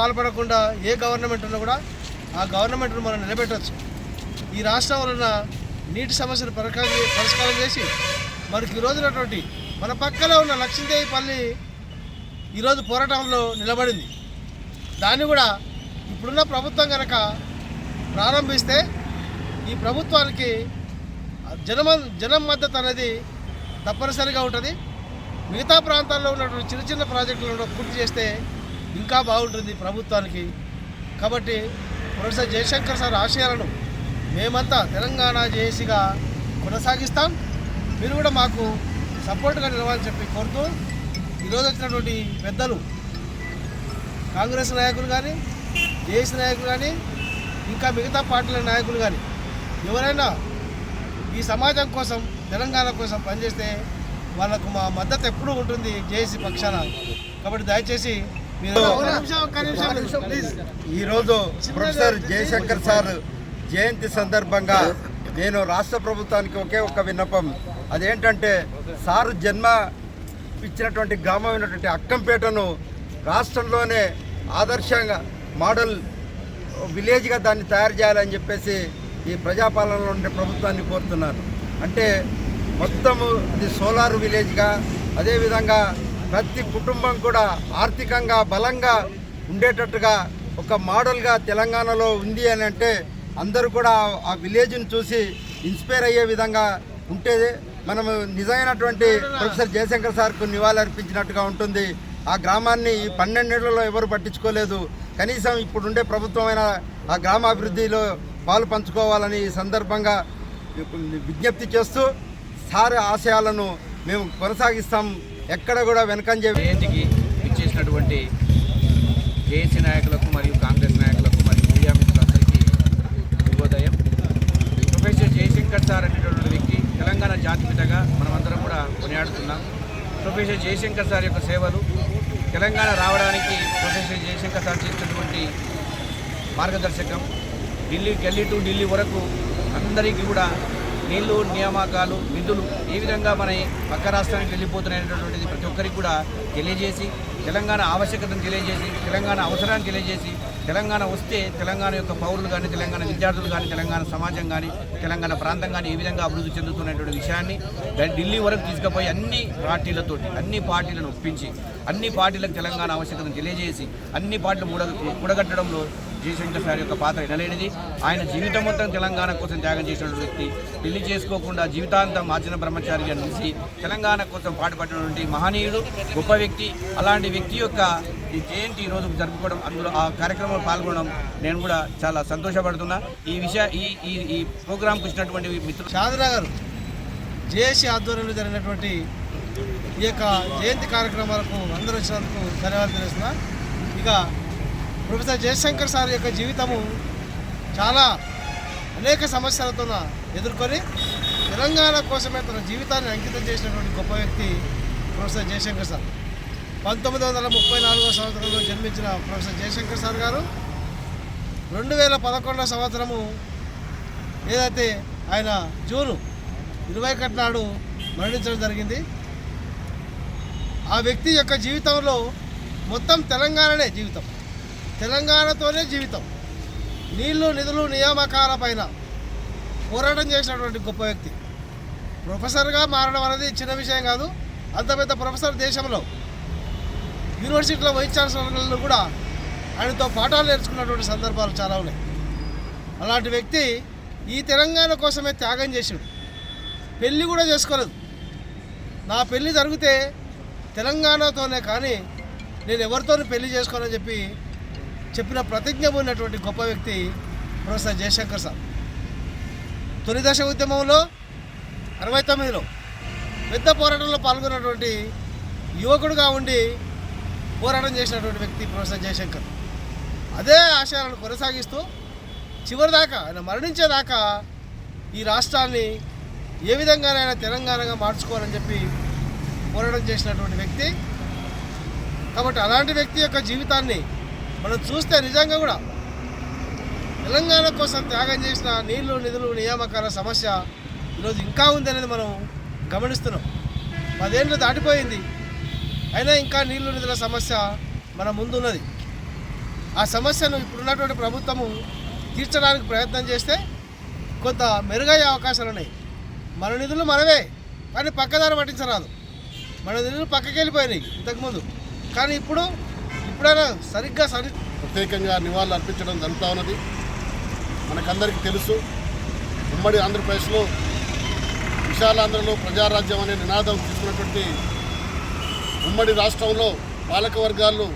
పాల్పడకుండా ఏ గవర్నమెంట్ ఉన్నా కూడా ఆ గవర్నమెంట్ను మనం నిలబెట్టచ్చు. ఈ రాష్ట్రం వలన నీటి సమస్యను పరిష్కారం పరిష్కారం చేసి మనకి ఈ రోజునటువంటి మన పక్కలో ఉన్న లక్ష్మీదేవిపల్లి ఈరోజు పోరాటంలో నిలబడింది. దాన్ని కూడా ఇప్పుడున్న ప్రభుత్వం కనుక ప్రారంభిస్తే ఈ ప్రభుత్వానికి జనమ జనం మద్దతు అనేది తప్పనిసరిగా ఉంటుంది. మిగతా ప్రాంతాల్లో ఉన్నటువంటి చిన్న చిన్న ప్రాజెక్టులను పూర్తి చేస్తే ఇంకా బాగుంటుంది ప్రభుత్వానికి. కాబట్టి ప్రొఫెసర్ జయశంకర్ సార్ ఆశయాలను మేమంతా తెలంగాణ జేఏసీగా కొనసాగిస్తాం. మీరు కూడా మాకు సపోర్ట్గా నిలవాలని చెప్పి కోరుతూ ఈరోజు వచ్చినటువంటి పెద్దలు కాంగ్రెస్ నాయకులు కానీ జేఏసీ నాయకులు కానీ ఇంకా మిగతా పార్టీల నాయకులు కానీ ఎవరైనా ఈ సమాజం కోసం తెలంగాణ కోసం పనిచేస్తే వాళ్ళకు మా మద్దతు ఎప్పుడూ ఉంటుంది జేఏసీ పక్షాన. కాబట్టి దయచేసి ఈరోజు ప్రొఫెసర్ జయశంకర్ సార్ జయంతి సందర్భంగా నేను రాష్ట్ర ప్రభుత్వానికి ఒకే ఒక విన్నపం. అదేంటంటే సారు జన్మ ఇచ్చినటువంటి గ్రామం అయినటువంటి అక్కంపేటను రాష్ట్రంలోనే ఆదర్శంగా మోడల్ విలేజ్గా దాన్ని తయారు చేయాలని చెప్పేసి ఈ ప్రజాపాలనలో ఉండే ప్రభుత్వాన్ని కోరుతున్నాను అంటే మొత్తము ఇది సోలార్ విలేజ్గా అదేవిధంగా ప్రతి కుటుంబం కూడా ఆర్థికంగా బలంగా ఉండేటట్టుగా ఒక మోడల్గా తెలంగాణలో ఉంది అని అంటే అందరూ కూడా ఆ విలేజ్ని చూసి ఇన్స్పైర్ అయ్యే విధంగా ఉంటే మనము నిజమైనటువంటి ప్రొఫెసర్ జయశంకర్ సార్కు నివాళి అర్పించినట్టుగా ఉంటుంది. ఆ గ్రామాన్ని ఈ పన్నెండేళ్ళలో ఎవరు పట్టించుకోలేదు. కనీసం ఇప్పుడుండే ప్రభుత్వమైన ఆ గ్రామాభివృద్ధిలో పాలు పంచుకోవాలని ఈ సందర్భంగా విజ్ఞప్తి చేస్తూ సార్ ఆశయాలను మేము కొనసాగిస్తాం. ఎక్కడ కూడా వెనకంజ జయంతికి ఇచ్చేసినటువంటి జేఏసీ నాయకులకు మరియు కాంగ్రెస్ నాయకులకు మరియు మీడియా మిత్రులందరికీ శుభోదయం. ప్రొఫెసర్ జయశంకర్ సార్ అనేటటువంటి వ్యక్తి తెలంగాణ జాతిపితగా మనమందరం కూడా కొనియాడుతున్నాం. ప్రొఫెసర్ జయశంకర్ సార్ యొక్క సేవలు తెలంగాణ రావడానికి ప్రొఫెసర్ జయశంకర్ సార్ చేసినటువంటి మార్గదర్శకం ఢిల్లీ ఢిల్లీ టు ఢిల్లీ వరకు అందరికీ కూడా నీళ్ళు నియామకాలు విధులు ఏ విధంగా మన పక్క రాష్ట్రానికి వెళ్ళిపోతున్నాయనేటువంటిది ప్రతి ఒక్కరికి కూడా తెలియజేసి తెలంగాణ ఆవశ్యకతను తెలియజేసి తెలంగాణ అవసరాన్ని తెలియజేసి తెలంగాణ వస్తే తెలంగాణ యొక్క పౌరులు కానీ తెలంగాణ విద్యార్థులు కానీ తెలంగాణ సమాజం కానీ తెలంగాణ ప్రాంతం కానీ ఏ విధంగా అభివృద్ధి చెందుతున్నటువంటి విషయాన్ని ఢిల్లీ వరకు తీసుకుపోయి అన్ని పార్టీలతోటి అన్ని పార్టీలను ఒప్పించి అన్ని పార్టీలకు తెలంగాణ ఆవశ్యకతను తెలియజేసి అన్ని పార్టీలు కూడగట్టడంలో జయశంకర్ సార్ యొక్క పాత్ర ఎనలేనిది. ఆయన జీవితం మొత్తం తెలంగాణ కోసం త్యాగం చేసిన వ్యక్తి. పెళ్ళి చేసుకోకుండా జీవితాంతం ఆచరణ బ్రహ్మచారిగా నిలిచి తెలంగాణ కోసం పాటుపడినటువంటి మహనీయుడు గొప్ప వ్యక్తి. అలాంటి వ్యక్తి యొక్క ఈ జయంతి ఈ రోజు జరుపుకోవడం అందులో ఆ కార్యక్రమంలో పాల్గొనడం నేను కూడా చాలా సంతోషపడుతున్నా. ఈ విషయ ఈ ఈ ఈ ప్రోగ్రాంకి వచ్చినటువంటి మిత్రులు షాదిరా గారు జేఏసీ ఆధ్వర్యంలో జరిగినటువంటి ఈ యొక్క జయంతి కార్యక్రమాలకు అందరూ వచ్చినందుకు ధన్యవాదాలు తెలుస్తున్నా. ఇక ప్రొఫెసర్ జయశంకర్ సార్ యొక్క జీవితము చాలా అనేక సమస్యలతో ఎదుర్కొని తెలంగాణ కోసమే తన జీవితాన్ని అంకితం చేసినటువంటి గొప్ప వ్యక్తి ప్రొఫెసర్ జయశంకర్ సార్. పంతొమ్మిది వందల ముప్పై నాలుగో సంవత్సరంలో జన్మించిన ప్రొఫెసర్ జయశంకర్ సార్ గారు రెండు వేల పదకొండవ సంవత్సరము ఏదైతే ఆయన జూను ఇరవై నాడు మరణించడం జరిగింది. ఆ వ్యక్తి యొక్క జీవితంలో మొత్తం తెలంగాణనే జీవితం. తెలంగాణతోనే జీవితం. నీళ్ళు నిధులు నియామకాల పైన పోరాటం చేసినటువంటి గొప్ప వ్యక్తి. ప్రొఫెసర్గా మారడం అనేది చిన్న విషయం కాదు. అంత పెద్ద ప్రొఫెసర్ దేశంలో యూనివర్సిటీలో వైస్ ఛాన్సలర్లు కూడా ఆయనతో పాఠాలు నేర్చుకున్నటువంటి సందర్భాలు చాలా ఉన్నాయి. అలాంటి వ్యక్తి ఈ తెలంగాణ కోసమే త్యాగం చేసాడు. పెళ్ళి కూడా చేసుకోలేదు. నా పెళ్ళి జరిగితే తెలంగాణతోనే కానీ నేను ఎవరితోనూ పెళ్ళి చేసుకోనని చెప్పి చెప్పిన ప్రతిజ్ఞ ఉన్నటువంటి గొప్ప వ్యక్తి ప్రొఫెసర్ జయశంకర్ సార్. తొలి దశ ఉద్యమంలో అరవై తొమ్మిదిలో పెద్ద పోరాటంలో పాల్గొన్నటువంటి యువకుడుగా ఉండి పోరాటం చేసినటువంటి వ్యక్తి ప్రొఫెసర్ జయశంకర్. అదే ఆశయాలను కొనసాగిస్తూ చివరిదాకా ఆయన మరణించేదాకా ఈ రాష్ట్రాన్ని ఏ విధంగానైనా తెలంగాణగా మార్చుకోవాలని చెప్పి పోరాటం చేసినటువంటి వ్యక్తి. కాబట్టి అలాంటి వ్యక్తి యొక్క జీవితాన్ని మనం చూస్తే నిజంగా కూడా తెలంగాణ కోసం త్యాగం చేసిన నీళ్ళు నిధులు నియామకాల సమస్య ఈరోజు ఇంకా ఉంది అనేది మనం గమనిస్తున్నాం. పదేళ్ళు దాటిపోయింది. అయినా ఇంకా నీళ్ళు నిధుల సమస్య మన ముందున్నది. ఆ సమస్యను ఇప్పుడున్నటువంటి ప్రభుత్వము తీర్చడానికి ప్రయత్నం చేస్తే కొంత మెరుగయ్యే అవకాశాలు ఉన్నాయి. మన నిధులు మనవే కానీ పక్కదారి పట్టించరాదు. మన నిధులు పక్కకి వెళ్ళిపోయినాయి ఇంతకుముందు. కానీ ఇప్పుడు ఎప్పుడైనా సరిగ్గా సరి ప్రత్యేకంగా నివాళులు అర్పించడం జరుగుతూ ఉన్నది. మనకందరికీ తెలుసు ఉమ్మడి ఆంధ్రప్రదేశ్లో విశాలాంధ్రలో ప్రజారాజ్యం అనే నినాదం తీసుకున్నటువంటి ఉమ్మడి రాష్ట్రంలో పాలక వర్గాలు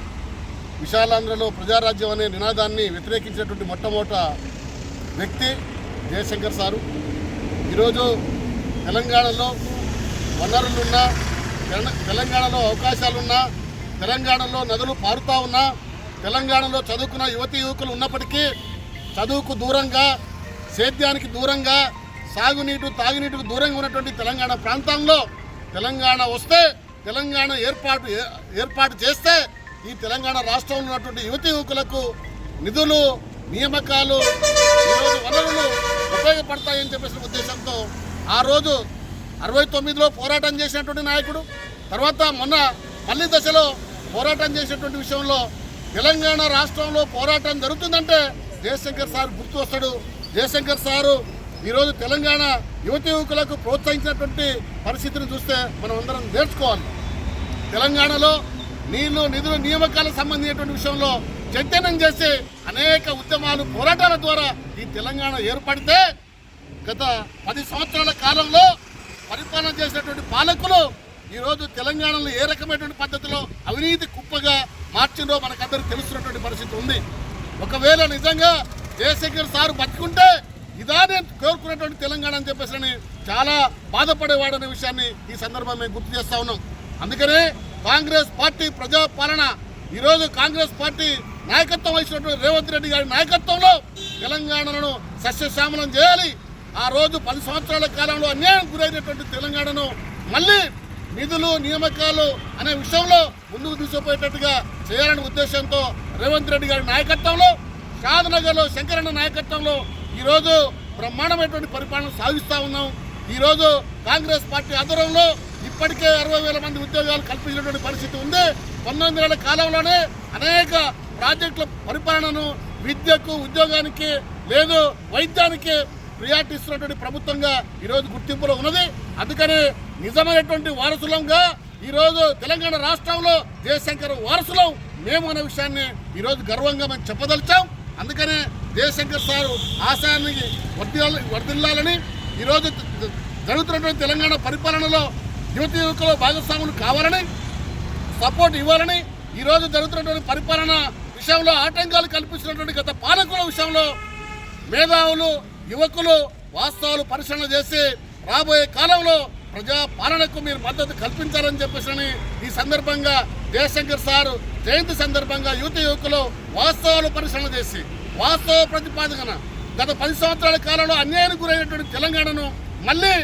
విశాలాంధ్రలో ప్రజారాజ్యం అనే నినాదాన్ని వ్యతిరేకించినటువంటి మొట్టమొదట వ్యక్తి జయశంకర్ సారు. ఈరోజు తెలంగాణలో వనరులున్నా తెలంగాణలో అవకాశాలున్నా తెలంగాణలో నదులు పారుతా ఉన్నా తెలంగాణలో చదువుకున్న యువతి యువకులు ఉన్నప్పటికీ చదువుకు దూరంగా సేద్యానికి దూరంగా సాగునీటు తాగునీటికి దూరంగా ఉన్నటువంటి తెలంగాణ ప్రాంతంలో తెలంగాణ వస్తే తెలంగాణ ఏర్పాటు ఏ- ఏర్పాటు చేస్తే ఈ తెలంగాణ రాష్ట్రంలో ఉన్నటువంటి యువతి యువకులకు నిధులు నియామకాలు ఈరోజు వనరులు ఉపయోగపడతాయని చెప్పేసిన ఉద్దేశంతో ఆ రోజు అరవై తొమ్మిదిలో పోరాటం చేసినటువంటి నాయకుడు తర్వాత మొన్న మళ్ళీ దశలో పోరాటం చేసేటువంటి విషయంలో తెలంగాణ రాష్ట్రంలో పోరాటం జరుగుతుందంటే జయశంకర్ సార్ గుర్తు వస్తాడు. జయశంకర్ సారు ఈరోజు తెలంగాణ యువతి యువకులకు ప్రోత్సహించినటువంటి పరిస్థితిని చూస్తే మనం అందరం నేర్చుకోవాలి. తెలంగాణలో నీళ్ళు నిధులు నియామకాలకు సంబంధించినటువంటి విషయంలో చైతన్యం చేసి అనేక ఉద్యమాలు పోరాటాల ద్వారా ఈ తెలంగాణ ఏర్పడితే గత పది సంవత్సరాల కాలంలో పరిపాలన చేసినటువంటి పాలకులు ఈరోజు తెలంగాణలో ఏ రకమైనటువంటి పద్ధతిలో అవినీతి కుప్పగా మార్చిందో మనకందరూ తెలుస్తున్నటువంటి పరిస్థితి ఉంది. ఒకవేళ నిజంగా జయశంకర్ సార్ బతుకుంటే ఇదా నేను కోరుకున్నటువంటి తెలంగాణ అని చెప్పేసి అని చాలా బాధపడేవాడనే విషయాన్ని ఈ సందర్భంగా మేము గుర్తు చేస్తా ఉన్నాం. అందుకనే కాంగ్రెస్ పార్టీ ప్రజాపాలన ఈరోజు కాంగ్రెస్ పార్టీ నాయకత్వం వహించినటువంటి రేవంత్ రెడ్డి గారి నాయకత్వంలో తెలంగాణను సస్యశ్యామలం చేయాలి. ఆ రోజు పది సంవత్సరాల కాలంలో అన్యాయం గురైనటువంటి తెలంగాణను మళ్ళీ నిధులు నియామకాలు అనే విషయంలో ముందుకు తీసుకుపోయేటట్టుగా చేయాలనే ఉద్దేశంతో రేవంత్ రెడ్డి గారి నాయకత్వంలో షాద్నగర్లో శంకరన్న నాయకత్వంలో ఈరోజు బ్రహ్మాండమైనటువంటి పరిపాలన సాగిస్తూ ఉన్నాం. ఈరోజు కాంగ్రెస్ పార్టీ ఆధ్వర్యంలో ఇప్పటికే అరవై వేల మంది ఉద్యోగాలు కల్పించినటువంటి పరిస్థితి ఉంది. పంతొమ్మిది నెలల కాలంలోనే అనేక ప్రాజెక్టుల పరిపాలనను విద్యకు ఉద్యోగానికి లేదు వైద్యానికి ప్రియారిటీ ఇస్తున్నటువంటి ప్రభుత్వంగా ఈరోజు గుర్తింపులో ఉన్నది. అందుకనే నిజమైనటువంటి వారసులంగా ఈరోజు తెలంగాణ రాష్ట్రంలో జయశంకర్ వారసులం మేము అనే విషయాన్ని ఈరోజు గర్వంగా మేము చెప్పదలిచాం. అందుకనే జయశంకర్ సారు ఆశయాన్ని వర్దిల్లాలి వర్దిల్లాలని ఈరోజు జరుగుతున్నటువంటి తెలంగాణ పరిపాలనలో యువతి యువకులు భాగస్వాములు కావాలని సపోర్ట్ ఇవ్వాలని ఈరోజు జరుగుతున్నటువంటి పరిపాలన విషయంలో ఆటంకాలు కల్పిస్తున్నటువంటి గత పాలకుల విషయంలో మేధావులు యువకులు వాస్తవాలు పరిశీలన చేసి రాబోయే కాలంలో ప్రజా పాలనకు మీరు మద్దతు కల్పించాలని చెప్పేసి ఈ సందర్భంగా జయశంకర్ సార్ జయంతి సందర్భంగా యువత యువకులు వాస్తవాలు పరిశీలన చేసి వాస్తవ ప్రతిపాదన. గత పది సంవత్సరాల కాలంలో అన్యాయానికి గురైనటువంటి తెలంగాణను మళ్ళీ